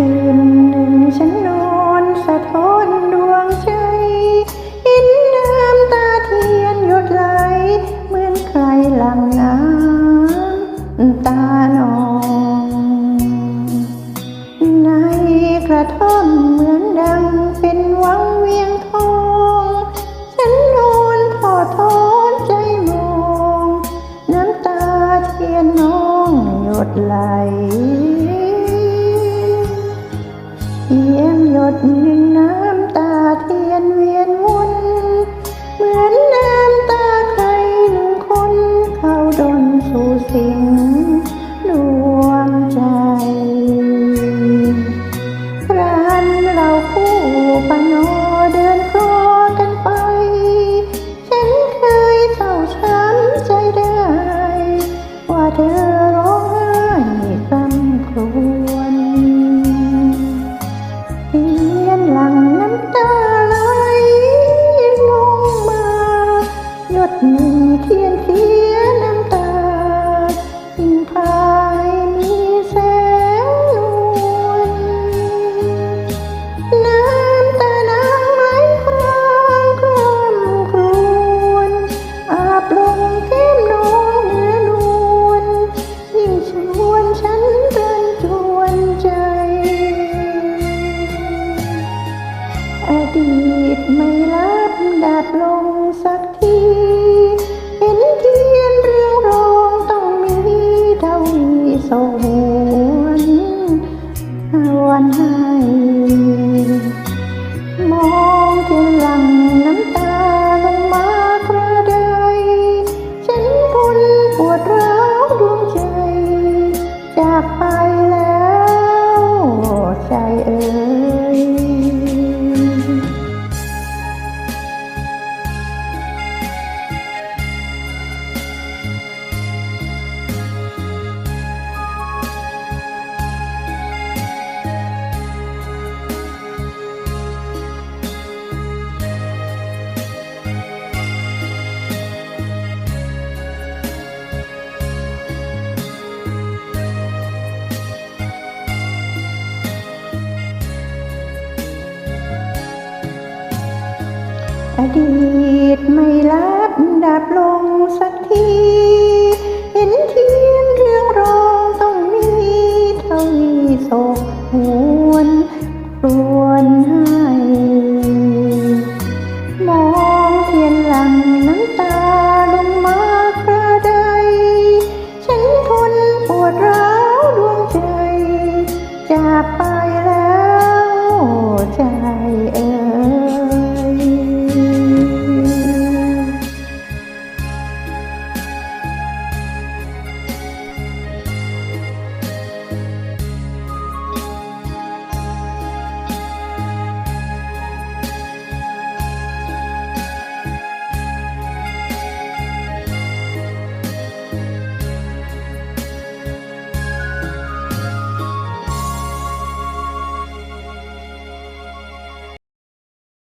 คืนหนึ่งฉันนอนสะท้อนดวงใจเห็นน้ำตาเทียนหยดไหล เหมือนใครหลังน้ำตานองในกระท่อมเหมือนดังเป็นวังเวียงทอง ฉันนอนทอดทอนใจมอง น้ำตาเทียนน้องหยดไหล เพียงหยดหนึ่งน้ำตาเทียนเวียนวน เหมือนน้ำตาใครหนึ่งคนเข้าดนสู่สิ่งดวงใจครั้นเราคู่ปะโนเดินครอกันไป ฉันเคยเศร้าช้ำใจได้ ว่าเธอ ดีตไม่ลับดับลงสักที เห็นเทียนเรืองรองต้องมีเท่าวีโสหวน อดีตไม่ลับดับลงสักที